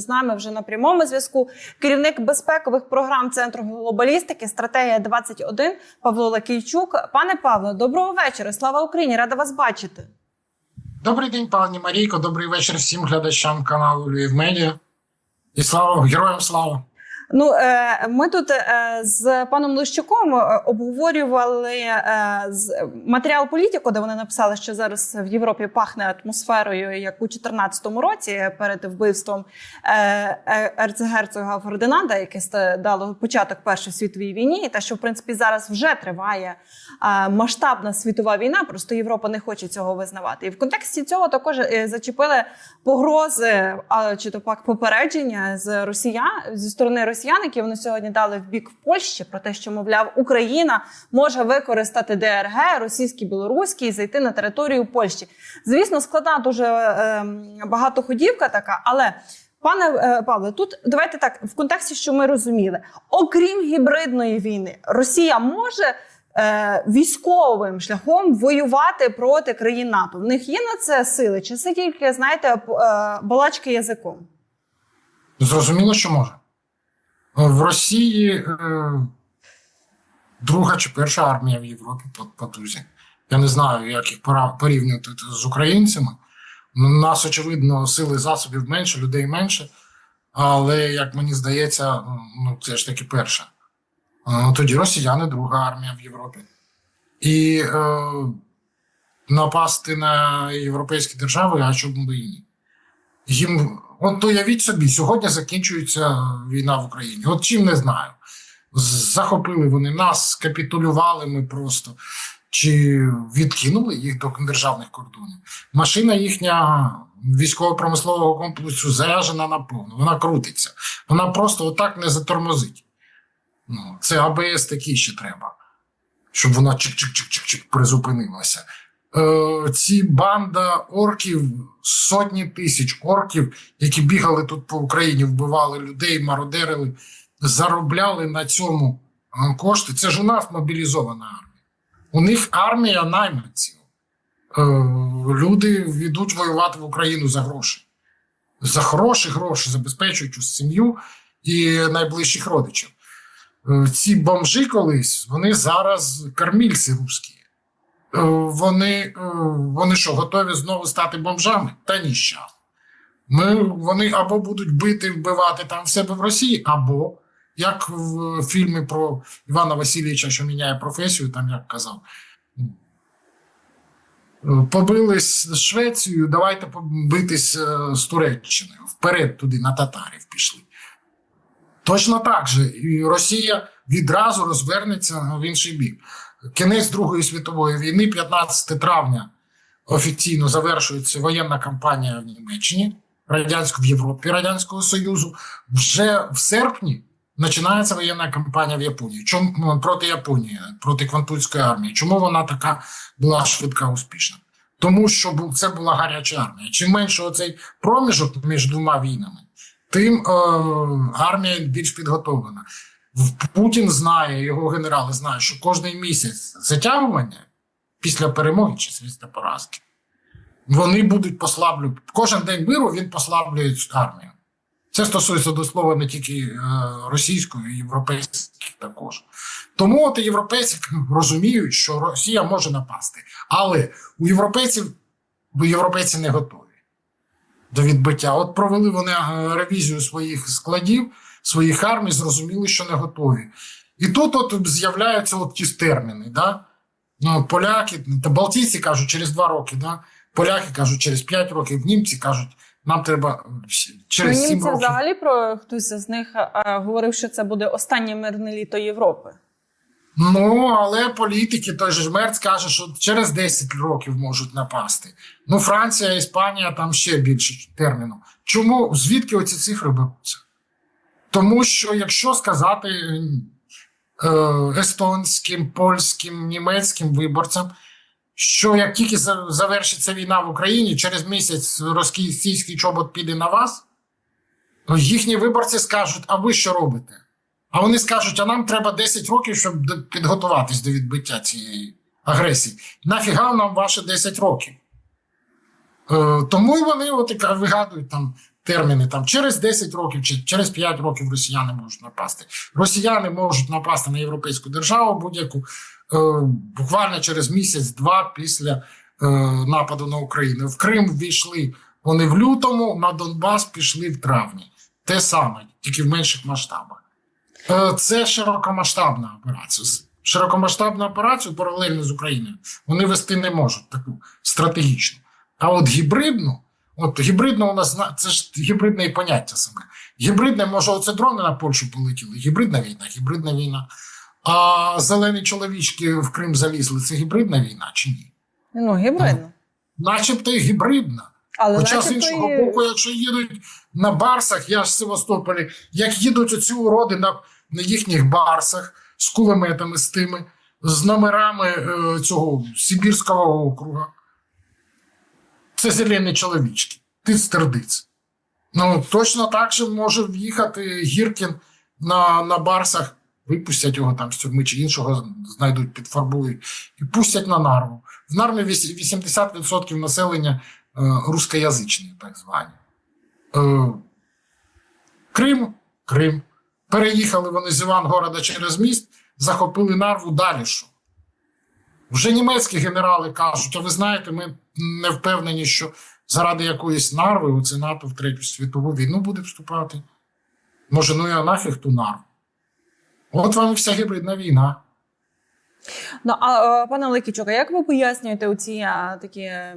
З нами вже на прямому зв'язку керівник безпекових програм Центру глобалістики, стратегія 21 Павло Лакійчук. Пане Павло, доброго вечора. Слава Україні! Рада вас бачити. Добрий день, пані Марійко. Добрий вечір всім глядачам каналу Львів Медіа. І слава героям слава! Ну е, ми тут е, з паном Лищуком е, обговорювали матеріал політику, де вони написали, що зараз в Європі пахне атмосферою, як у 2014 році перед вбивством ерцгерцога Фердинанда, яке дало початок Першій світовій війні, те, що в принципі зараз вже триває масштабна світова війна, просто Європа не хоче цього визнавати. І в контексті цього також зачепили погрози, а чи то пак попередження з росіян зі сторони росіян, які вони сьогодні дали в бік в Польщі про те, що мовляв Україна може використати ДРГ російський білоруський і зайти на територію Польщі. Звісно, складна дуже е, багатоходівка така, але. Пане е, Павле, тут давайте так в контексті, що ми розуміли, окрім гібридної війни, Росія може е, військовим шляхом воювати проти країн НАТО. В них є на це сили, чи це тільки знаєте е, балачки язиком? Зрозуміло, що може. В Росії е, друга чи перша армія в Європі по потузі. Я не знаю, як їх порівнювати з українцями. У нас, очевидно, сили засобів менше, людей менше. Але, як мені здається, ну, це ж таки перша. Е, Тоді росіяни друга армія в Європі. І е, напасти на європейські держави, а чому би і ні? Їм, от уявіть собі, сьогодні закінчується війна в Україні. От чим не знаю. Захопили вони нас, капітулювали ми просто, чи відкинули їх до державних кордонів. Машина їхня військово-промислового комплексу заряджена на повну, вона крутиться. Вона просто отак не затормозить. Ну, це АБС такий ще треба, щоб вона чик-чик-чик-чик-чик призупинилася ці банда орків, сотні тисяч орків, які бігали тут по Україні, вбивали людей, мародерили, заробляли на цьому е, кошти. Це ж у нас мобілізована армія. У них армія найманців. Е, люди йдуть воювати в Україну за гроші. За хороші гроші забезпечують сім'ю і найближчих родичів. Е, ці бомжі колись, вони зараз кормільці русські. Е, вони, е, вони що, готові знову стати бомжами? Та ні, щас. Ми, вони або будуть бити, вбивати там в себе в Росії, або, як в фільмі про Івана Васильовича, що міняє професію, там як казав, е, побили з Швецією, давайте побитись з Туреччиною. Вперед туди, на татарів пішли. Точно так же. І Росія відразу розвернеться в інший бік. Кінець Другої світової війни, 15 травня, офіційно завершується воєнна кампанія в Німеччині, радянську в Європі Радянського Союзу. Вже в серпні починається воєнна кампанія в Японії. Чому ну, проти Японії, проти Квантунської армії? Чому вона така була швидка успішна? Тому що це була гаряча армія. Чим менше оцей проміжок між двома війнами, тим е, армія більш підготовлена. Путін знає, його генерали знають, що кожний місяць затягування після перемоги чи після поразки вони будуть послаблювати. Кожен день миру він послаблює армію. Це стосується до слова не тільки е, російської, й європейських також. Тому от європейці розуміють, що Росія може напасти. Але у європейців європейці не готові до відбиття. От провели вони е, ревізію своїх складів, своїх армій, зрозуміли, що не готові. І тут от з'являються от ті терміни. Да? Ну, поляки та балтійці кажуть через два роки, да? поляки кажуть через п'ять років, німці кажуть, нам треба е, через сім років. взагалі про хтось з них е, говорив, що це буде останнє мирне літо Європи. Ну, але політики, той же Мерц каже, що через 10 років можуть напасти. Ну, Франція, Іспанія там ще більше терміну. Чому? Звідки оці цифри беруться? Тому що, якщо сказати е, естонським, польським, німецьким виборцям, що як тільки завершиться війна в Україні, через місяць російський чобот піде на вас, то їхні виборці скажуть: а ви що робите? А вони скажуть, а нам треба 10 років, щоб підготуватись до відбиття цієї агресії. Нафіга нам ваші 10 років? Е, тому вони от вигадують там терміни там через 10 років чи через 5 років росіяни можуть напасти. Росіяни можуть напасти на європейську державу будь-яку е, буквально через місяць-два після е, нападу на Україну. В Крим ввійшли вони в лютому, на Донбас пішли в травні. Те саме, тільки в менших масштабах. Е, Це широкомасштабна операція. Широкомасштабну операцію паралельно з Україною вони вести не можуть таку стратегічну. А от гібридну, от гібридно у нас це ж гібридне і поняття саме. Гібридне, може, оце дрони на Польщу полетіли. Гібридна війна, гібридна війна. А зелені чоловічки в Крим залізли. Це гібридна війна чи ні? Ну, гібридно. Начебто і гібридна. Але Хоча з іншого і- боку, якщо їдуть на барсах, я ж в Севастополі, як їдуть оці уроди на, на їхніх барсах з кулеметами з тими, з номерами е, цього Сибірського округа. Це зелені чоловічки, ти стердиць. Ну, точно так же може в'їхати Гіркін на, на барсах, випустять його там з тюрми чи іншого знайдуть, підфарбують і пустять на нарву. В Нарві 80% населення е, рускоязичні, так звані. Е, Крим, Крим. Переїхали вони з Івангорода через міст, захопили нарву далі. що? Вже німецькі генерали кажуть: а ви знаєте, ми не впевнені, що заради якоїсь нарви оце НАТО в Третю світову війну буде вступати. Може, ну і нафіг ту нарву. От вам і вся гібридна війна. Ну, а е, пане Ликічук, як ви пояснюєте оці е, такі е,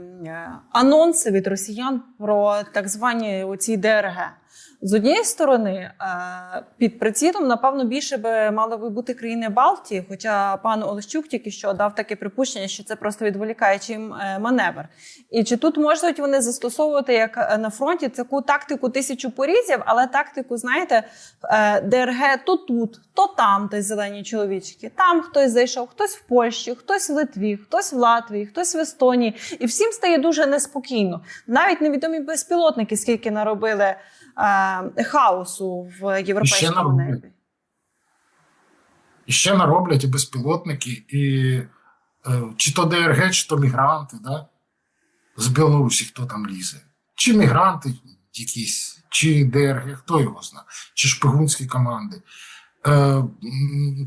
анонси від росіян про так звані оці ДРГ? З однієї сторони, е, під прицілом, напевно, більше би мали би бути країни Балтії, хоча пан Олещук тільки що дав таке припущення, що це просто відволікаючий е, маневр. І чи тут можуть вони застосовувати як е, на фронті таку тактику тисячу порізів, але тактику, знаєте, ДРГ то тут, то там, десь зелені чоловічки. Там хтось зайшов, хтось в Польщі, хтось в Литві, хтось в Латвії, хтось в Естонії. І всім стає дуже неспокійно. Навіть невідомі безпілотники, скільки наробили хаосу в європейському небі. І ще нароблять і безпілотники, і е, чи то ДРГ, чи то мігранти, да? з Білорусі хто там лізе. Чи мігранти якісь, чи ДРГ, хто його знає, чи шпигунські команди. Е,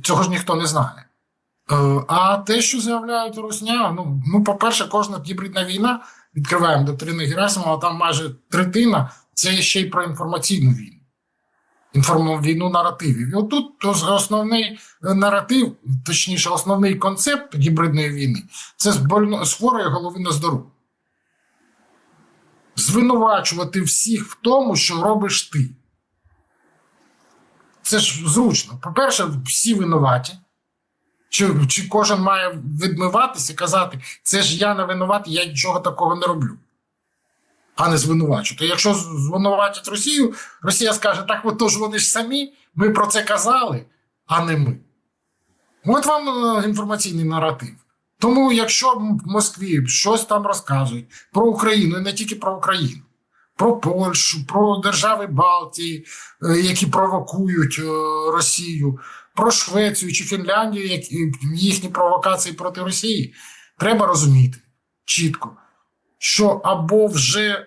цього ж ніхто не знає. Е, а те, що заявляють Росня, ну, ну по-перше, кожна гібридна війна, відкриваємо доктрину Герасимова, там майже третина це ще й про інформаційну війну інформ... війну наративів. І отут основний е, наратив, точніше, основний концепт гібридної війни це з, з хворої голови на здоров'я. Звинувачувати всіх в тому, що робиш ти. Це ж зручно. По-перше, всі винуваті. Чи, чи кожен має відмиватися і казати, це ж я не винуватий, я нічого такого не роблю а не звинувачувати. Якщо звинуватять Росію, Росія скаже, так от тож вони ж самі, ми про це казали, а не ми. От вам е, інформаційний наратив. Тому, якщо в Москві щось там розказують про Україну, і не тільки про Україну, про Польщу, про держави Балтії, е, які провокують е, Росію, про Швецію чи Фінляндію, які їхні провокації проти Росії, треба розуміти чітко що або вже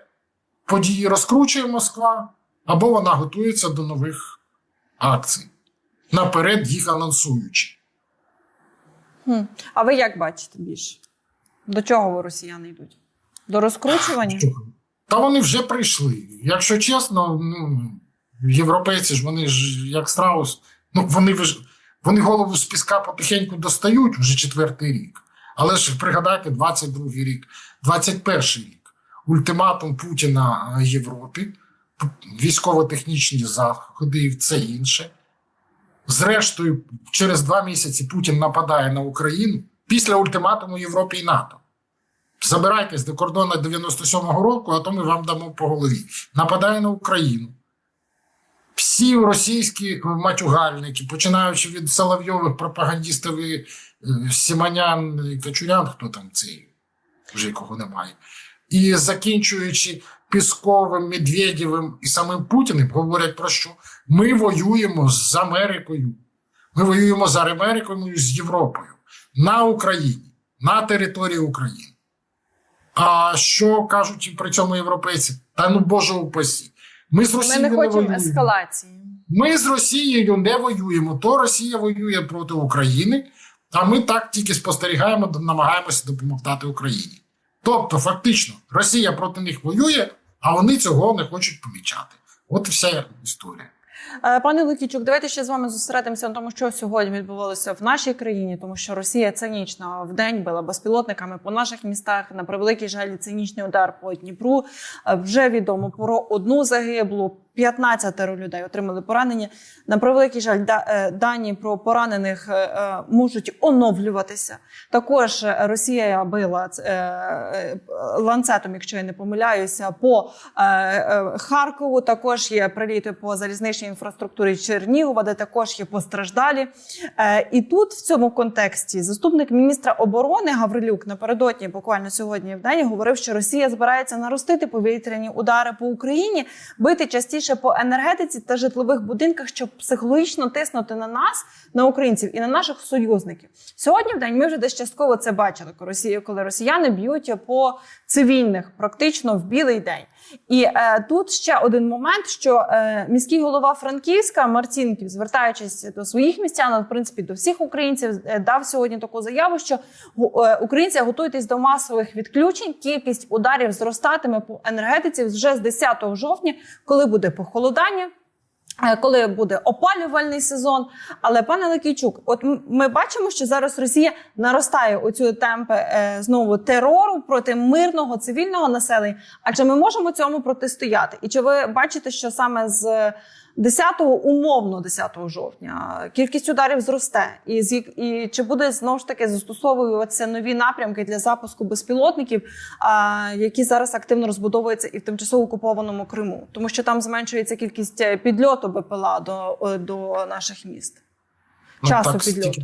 події розкручує Москва, або вона готується до нових акцій, наперед їх анонсуючи. Хм. А ви як бачите більше? До чого росіяни йдуть? До розкручування? Та вони вже прийшли. Якщо чесно, ну, європейці ж вони ж як страус, ну вони ж вони голову з піска потихеньку достають вже четвертий рік. Але ж пригадайте, 22-й рік, 21-й рік. Ультиматум Путіна Європі, військово-технічні заходи і все інше. Зрештою, через два місяці Путін нападає на Україну після ультиматуму Європі і НАТО. Забирайтесь до кордону 97-го року, а то ми вам дамо по голові. Нападає на Україну. Всі російські матюгальники, починаючи від Соловйових пропагандистів і е, Сіманян і Качурян, хто там цей, вже кого немає, і закінчуючи Пісковим, Медведєвим і самим Путіним, говорять про що? Ми воюємо з Америкою. Ми воюємо з Америкою з Європою на Україні, на території України. А що кажуть при цьому європейці? Та ну Боже упасі. Ми з Росією не не хочемо воюємо. ескалації. Ми з Росією не воюємо. То Росія воює проти України, а ми так тільки спостерігаємо, намагаємося допомогти Україні. Тобто, фактично, Росія проти них воює, а вони цього не хочуть помічати. От і вся історія. Е, Пане Лукічук, давайте ще з вами зосередимося на тому, що сьогодні відбувалося в нашій країні, тому що Росія цинічно в день била безпілотниками по наших містах. На превеликий жаль, цинічний удар по Дніпру. Е, Вже відомо про одну загиблу. 15 людей отримали поранення. На превеликий жаль, е, дані про поранених е, е, можуть оновлюватися. Також Росія била ланцетом, якщо я не помиляюся, по Харкову. Також є приліти по залізничній інфраструктурі Чернігова, де також є постраждалі. І тут в цьому контексті заступник міністра оборони Гаврилюк напередодні, буквально сьогодні в день, говорив, що Росія збирається наростити повітряні удари по Україні, бити частіше по енергетиці та житлових будинках, щоб психологічно тиснути на нас, на українців і на наших союзників. Сьогодні в день ми вже десь частково це бачили, коли росіяни б'ють по цивільних, практично в білий день. І е, тут ще один момент, що е, міський голова Франківська Марцінків, звертаючись до своїх містян, в принципі до всіх українців, е, дав сьогодні таку заяву, що е, українці готуйтесь до масових відключень. Кількість ударів зростатиме по енергетиці вже з 10 жовтня, коли буде похолодання. Е, Коли буде опалювальний сезон, але пане Лакійчук, от ми бачимо, що зараз Росія наростає оцю темпи е, знову терору проти мирного цивільного населення. А чи ми можемо цьому протистояти? І чи ви бачите, що саме з 10 умовно 10 жовтня кількість ударів зросте? І, і чи буде знову ж таки застосовуватися нові напрямки для запуску безпілотників, а, які зараз активно розбудовуються і в тимчасово окупованому Криму, тому що там зменшується кількість е, підльоту БПЛА до, е, до наших міст. Часу Ну, так, підльоту.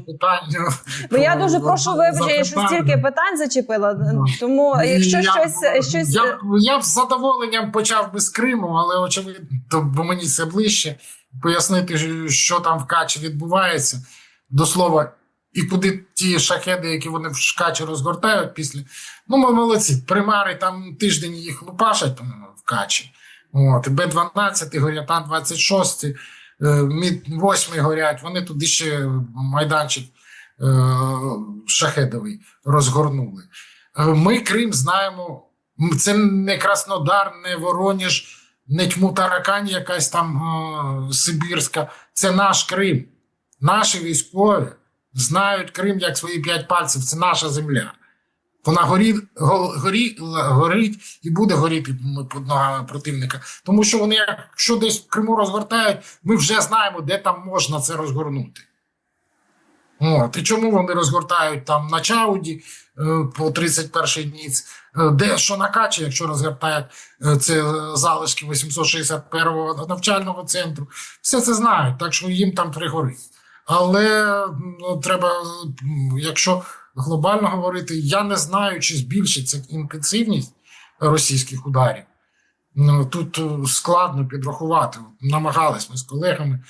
Ну я дуже прошу вибачення, я що стільки питань зачепила. Тому якщо Я- щось щось Я, я б з задоволенням почав би з Криму, але очевидно, бо мені це ближче. Пояснити, що там в Качі відбувається. До слова, і куди ті шахеди, які вони в Качі розгортають після. Ну, ми молодці. Примари там тиждень їх лупашать там, в Качі. От, і Б-12 горять, А-26, Мід 8 горять. Вони туди ще майданчик е, шахедовий розгорнули. Е, Ми Крим знаємо. Це не Краснодар, не Вороніж, не тьму таракань, якась там е, Сибірська. Це наш Крим. Наші військові знають Крим як свої п'ять пальців. Це наша земля. Вона горі, го- горі, горить і буде горіти під ногами противника. Тому що вони, якщо десь в Криму розгортають, ми вже знаємо, де там можна це розгорнути. От, і чому вони розгортають там на Чауді е, по 31-й ніц, е, де що на Качі, якщо розгортають е, це залишки 861-го навчального центру, все це знають, так що їм там пригорить. Але ну, треба, якщо глобально говорити, я не знаю, чи збільшиться інтенсивність російських ударів. Ну, тут е, складно підрахувати. Намагались ми з колегами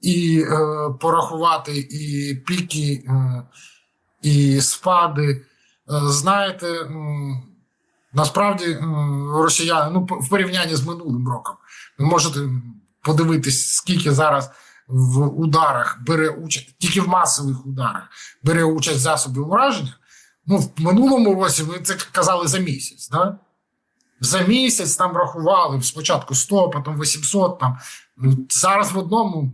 і е, порахувати і піки, е, і спади. Е, знаєте, м, насправді м, росіяни, ну, в порівнянні з минулим роком, ви можете подивитись, скільки зараз в ударах бере участь, тільки в масових ударах бере участь засобів ураження. Ну, в минулому році ви це казали за місяць, да? За місяць там рахували спочатку 100, потім 800. Там. Ну, Зараз в одному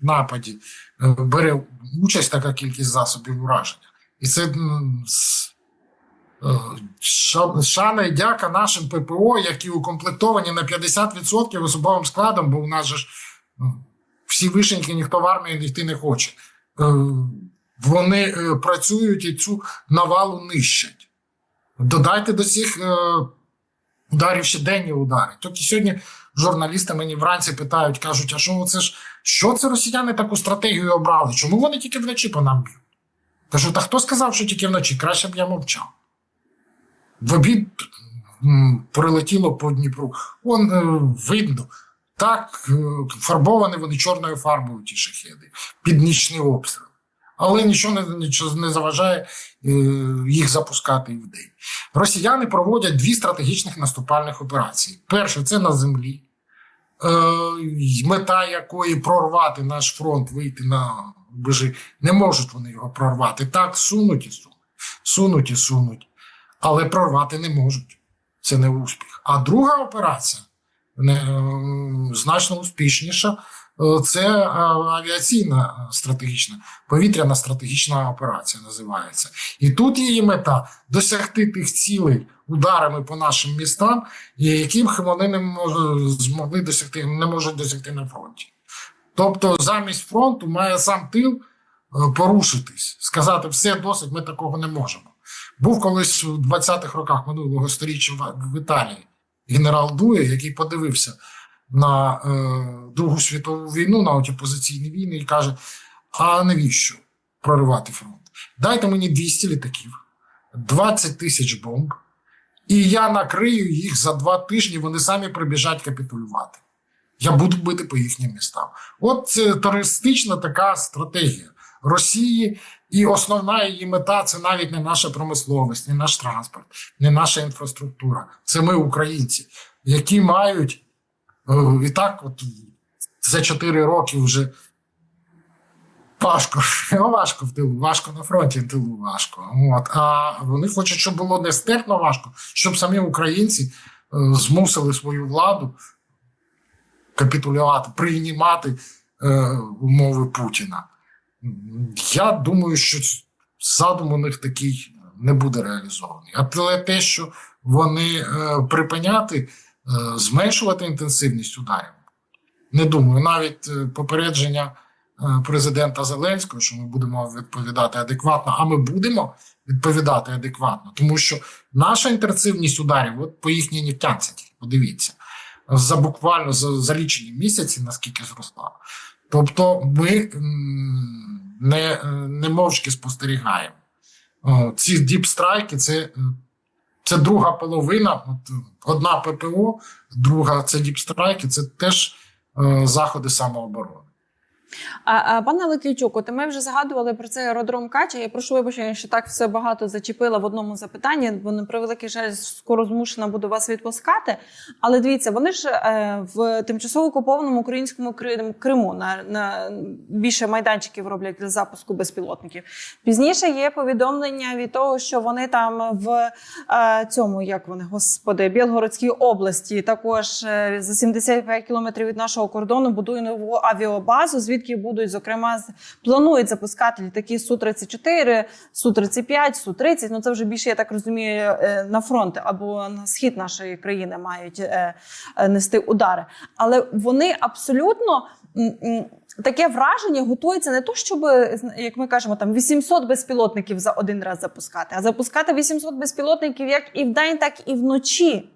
нападі е, бере участь така кількість засобів ураження. І це е, ша- шана і дяка нашим ППО, які укомплектовані на 50% особовим складом, бо у нас же ж ну, всі вишеньки ніхто в армії йти не хоче. Е, Вони е, працюють і цю навалу нищать. Додайте до цих е, ударів ще денні удари. Тільки сьогодні журналісти мені вранці питають, кажуть, а що це ж що це росіяни таку стратегію обрали? Чому вони тільки вночі по нам б'ють? Кажу, та хто сказав, що тільки вночі? Краще б я мовчав. В обід прилетіло по Дніпру. Вон е, видно. Так, е, фарбовані вони чорною фарбою, ті шахеди, під нічний обстріл. Але нічого не, нічого не заважає е, їх запускати в день. Росіяни проводять дві стратегічних наступальних операції. Перше це на землі, е, мета якої прорвати наш фронт, вийти на рубежі. Не можуть вони його прорвати. Так, сунуть і сунуть, сунуть і сунуть, але прорвати не можуть. Це не успіх. А друга операція значно успішніша. Е, Це е, авіаційна стратегічна, повітряна стратегічна операція називається. І тут її мета досягти тих цілей ударами по нашим містам, і яким вони не мож- змогли досягти, не можуть досягти на фронті. Тобто, замість фронту має сам тил е, порушитись, сказати, все досить, ми такого не можемо. Був колись у 20-х роках минулого сторіччя в Італії генерал Дує, який подивився на е, Другу світову війну, на оті позиційні війни, і каже: а навіщо проривати фронт? Дайте мені 200 літаків, 20 тисяч бомб, і я накрию їх за два тижні, вони самі прибіжать капітулювати. Я буду бити по їхнім містам. От це терористична така стратегія Росії, і основна її мета це навіть не наша промисловість, не наш транспорт, не наша інфраструктура. Це ми, українці, які мають е, і так, от за 4 роки вже важко, важко в тилу, важко на фронті в тилу важко. От. А вони хочуть, щоб було нестерпно важко, щоб самі українці е, змусили свою владу капітулювати, приймати е, умови Путіна. Я думаю, що задум у них такий не буде реалізований. Але те, що вони е, припиняти, е, зменшувати інтенсивність ударів, не думаю. Навіть е, попередження президента Зеленського, що ми будемо відповідати адекватно, а ми будемо відповідати адекватно, тому що наша інтенсивність ударів, от по їхній нефтянці, подивіться, за буквально за, за лічені місяці, наскільки зросла. Тобто ми не, не мовчки спостерігаємо. Ці діпстрайки це, це друга половина. От, одна ППО, друга це діпстрайки, це теж е, заходи самооборони. А, пане Ликійчук, от ми вже згадували про цей аеродром Кача. Я прошу вибачення, що так все багато зачепила в одному запитанні, бо на превеликий жаль, скоро змушена буду вас відпускати. Але дивіться, вони ж е, в тимчасово окупованому українському Криму на, на більше майданчиків роблять для запуску безпілотників. Пізніше є повідомлення від того, що вони там в е, цьому, як вони, господи, Білгородській області, також е, за 75 кілометрів від нашого кордону будують нову авіабазу, звідки будуть зокрема планують запускати літаки су 34 су 35 су 30 Ну це вже більше я так розумію е, на фронт або на схід нашої країни мають е, е, нести удари. Але вони абсолютно. Таке враження готується не то, щоб, як ми кажемо, там 800 безпілотників за один раз запускати, а запускати 800 безпілотників як і вдень, так і вночі.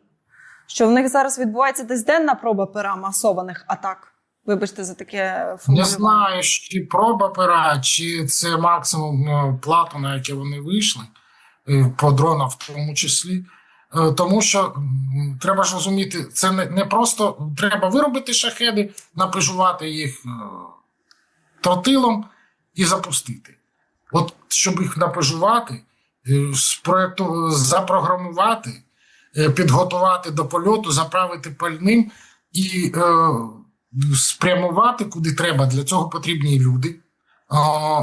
Що в них зараз відбувається десь денна проба пера масованих атак. Вибачте за таке Не знаю, чи проба пера, чи це максимум е, плату, на яке вони вийшли, е, по дронам в тому числі. Е, Тому що треба ж розуміти, це не, не просто треба виробити шахеди, напижувати їх тротилом і запустити. От щоб їх напижувати, спроекту, запрограмувати, підготувати до польоту, заправити пальним і спрямувати куди треба. Для цього потрібні люди,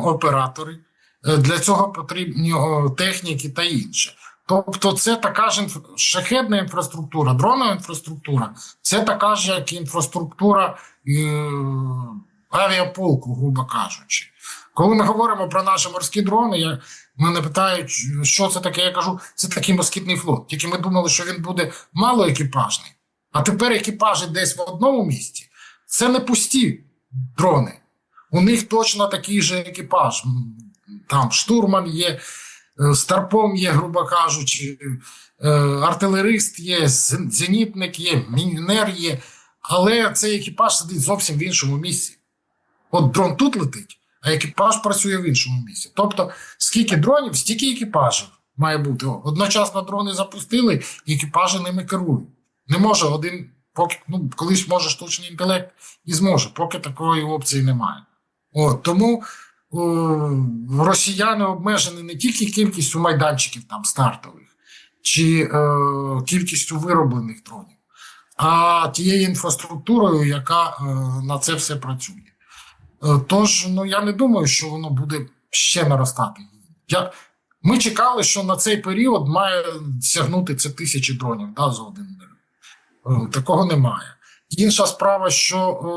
оператори, е, для цього потрібні техніки та інше. Тобто, це така ж шахедна інфраструктура, дронова інфраструктура, це така ж, як інфраструктура е... авіаполку, грубо кажучи. Коли ми говоримо про наші морські дрони, я, мене питають, що це таке. Я кажу, це такий москітний флот. Тільки ми думали, що він буде малоекіпажний, а тепер екіпажі десь в одному місці. Це не пусті дрони. У них точно такий же екіпаж. Там штурман є, е, старпом є, грубо кажучи, е, артилерист є, зенітник є, мінер є. Але цей екіпаж сидить зовсім в іншому місці. От дрон тут летить, а екіпаж працює в іншому місці. Тобто, скільки дронів, стільки екіпажів має бути. Одночасно дрони запустили, і екіпажі ними керують. Не може один, поки ну, колись може штучний інтелект і зможе, поки такої опції немає. От, тому росіяни обмежені не тільки кількістю майданчиків там стартових чи е, кількістю вироблених дронів, а тією інфраструктурою, яка е, на це все працює. Е, Тож, ну я не думаю, що воно буде ще наростати. Я, ми чекали, що на цей період має сягнути це тисячі дронів да, за один день. Е, Такого немає. Інша справа, що е,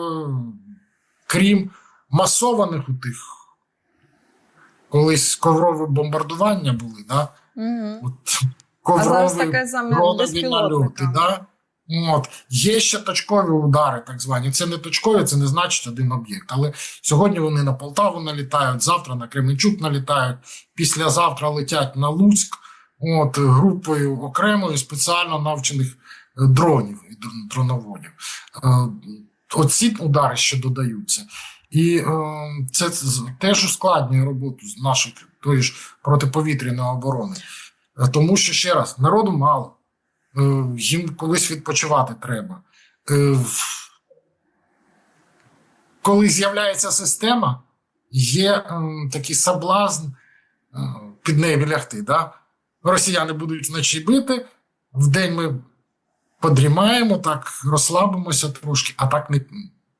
крім масованих у тих, колись коврові бомбардування були, да? Угу. От, коврові дронові нальоти. Да? От. Є ще точкові удари, так звані. Це не точкові, це не значить один об'єкт. Але сьогодні вони на Полтаву налітають, завтра на Кременчук налітають, післязавтра летять на Луцьк от, групою окремої спеціально навчених дронів і дрон- дроноводів. Е, Оці удари ще додаються. І е, це теж ускладнює роботу з нашої тої ж протиповітряної оборони. Е, Тому що ще раз, народу мало. Їм колись відпочивати треба. Коли з'являється система, є такий соблазн під нею лягти. Да? Росіяни будуть вночі бити, вдень ми подрімаємо, так розслабимося трошки, а так не,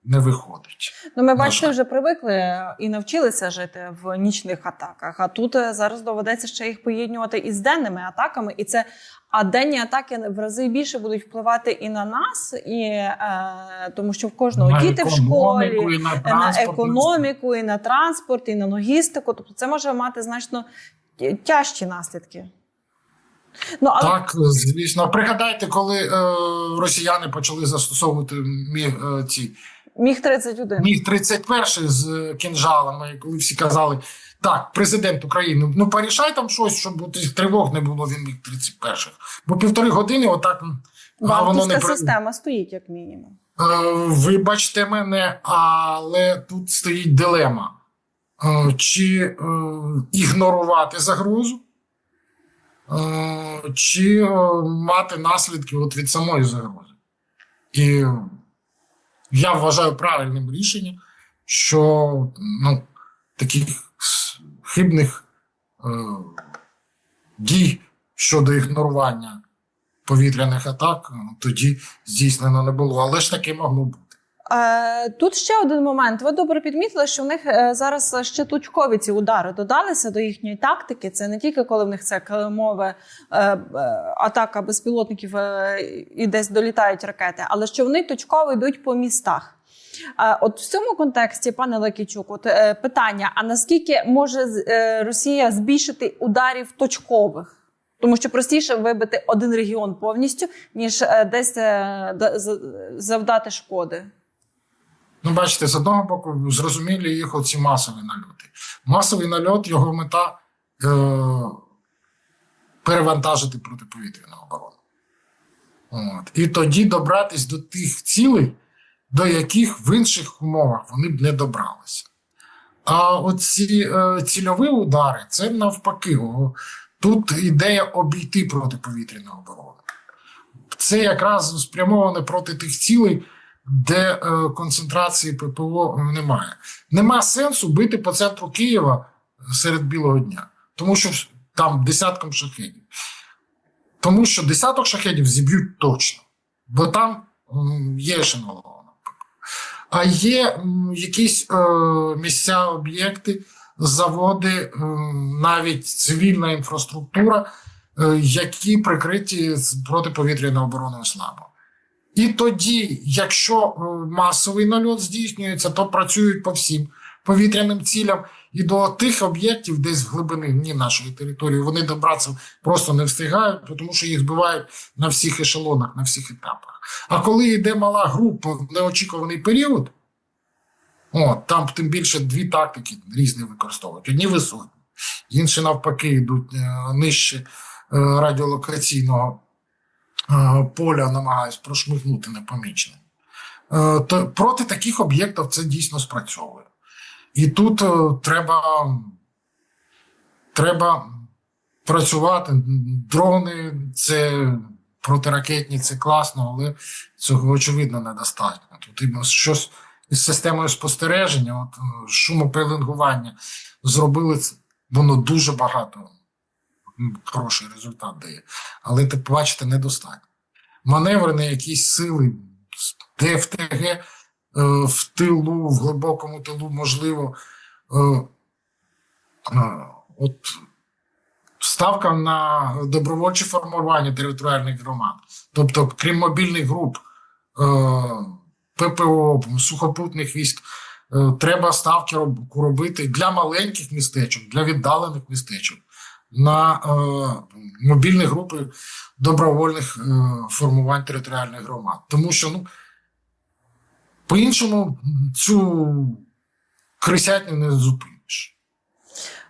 не виходить. Ну, ми бачите, вже привикли і навчилися жити в нічних атаках. А тут е, зараз доведеться ще їх поєднувати із денними атаками, і це а денні атаки в рази більше будуть впливати і на нас, і е, тому що в кожного На діти в школі. і на, На економіку, і на транспорт, і на логістику. Тобто це може мати значно тя- тяжчі наслідки. Ну, але Так, звісно. Пригадайте, коли е, росіяни почали застосовувати міг, е, ці міг 31. міг 31 з кінжалами, коли всі казали, так, президент України, ну порішай там щось, щоб тривог не було він міг 31 Бо півтори години отак м, воно не система стоїть як мінімум. Е, Вибачте мене, але тут стоїть дилема: Е, чи е, ігнорувати загрозу, е, чи е, мати наслідки от від самої загрози. І я вважаю правильним рішенням, що ну, таких хибних е, дій щодо ігнорування повітряних атак е, тоді здійснено не було, але ж таки могло бути. Е, Тут ще один момент. Ви добре підмітили, що в них е, зараз ще точкові ці удари додалися до їхньої тактики. Це не тільки коли в них це килимове е, атака безпілотників і десь долітають ракети, але що вони точково йдуть по містах. От в цьому контексті, пане Лекічук, от питання: а наскільки може Росія збільшити ударів точкових? Тому що простіше вибити один регіон повністю, ніж десь завдати шкоди. Ну, бачите, з одного боку, зрозумілі їх оці масові нальоти. Масовий нальот, його мета е, перевантажити протиповітряну оборону. От. І тоді добратись до тих цілей, до яких в інших умовах вони б не добралися. А оці е, цільові удари це навпаки. Тут ідея обійти протиповітряну оборону. Це якраз спрямоване проти тих цілей, де е, концентрації ППО немає. Нема сенсу бити по центру Києва серед білого дня, тому що там десятком шахедів. Тому що десяток шахедів зіб'ють точно, бо там є ешелонована. А є якісь е, місця, об'єкти, заводи, е, навіть цивільна інфраструктура, е, які прикриті з протиповітряною обороною слабо. І тоді, якщо е, масовий нальот здійснюється, то працюють по всім повітряним цілям і до тих об'єктів, десь в глибині нашої території, вони добратися просто не встигають, тому що їх збивають на всіх ешелонах, на всіх етапах. А коли йде мала група в неочікуваний період, от, там тим більше дві тактики різні використовують. Одні висотні, інші навпаки йдуть е, нижче е, радіолокаційного поля намагаюсь прошмигнути непоміченим. Е, То проти таких об'єктів це дійсно спрацьовує. І тут е, треба, треба працювати. Дрони це протиракетні, це класно, але цього очевидно недостатньо. Тут щось із системою спостереження, от е, шумопелингування, зробили. Воно дуже багато хороший результат дає. Але ти бачите, недостатньо. Маневри на якісь сили, ДФТГ е, в тилу, в глибокому тилу, можливо. Е, е, от ставка на добровольче формування територіальних громад. Тобто, крім мобільних груп, ППО, сухопутних військ, треба ставки робити для маленьких містечок, для віддалених містечок, на е, мобільні групи добровольних е, формувань територіальних громад. Тому що, ну, по-іншому цю крисятню не зупиниш.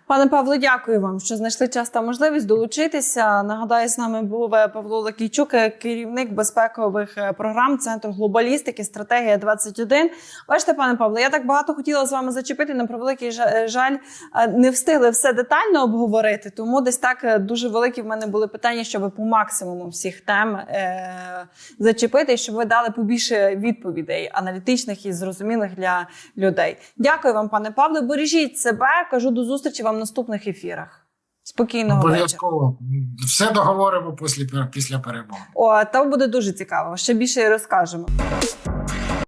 Пане Павло, дякую вам, що знайшли час та можливість долучитися. Нагадаю, з нами був е, Павло Лакійчук, е, керівник безпекових е, програм Центру глобалістики, стратегія 21 Бачите, пане Павло, я так багато хотіла з вами зачепити. На превеликий жа- жаль, не встигли все детально обговорити. Тому десь так дуже великі в мене були питання, щоб по максимуму всіх тем зачепити, щоб ви дали побільше відповідей аналітичних і зрозумілих для людей. Дякую вам, пане Павло. Бережіть себе. Кажу до зустрічі вам в наступних ефірах. Спокійного вечора. Обов'язково все договоримо після, після перемоги. О, там буде дуже цікаво. Ще більше розкажемо.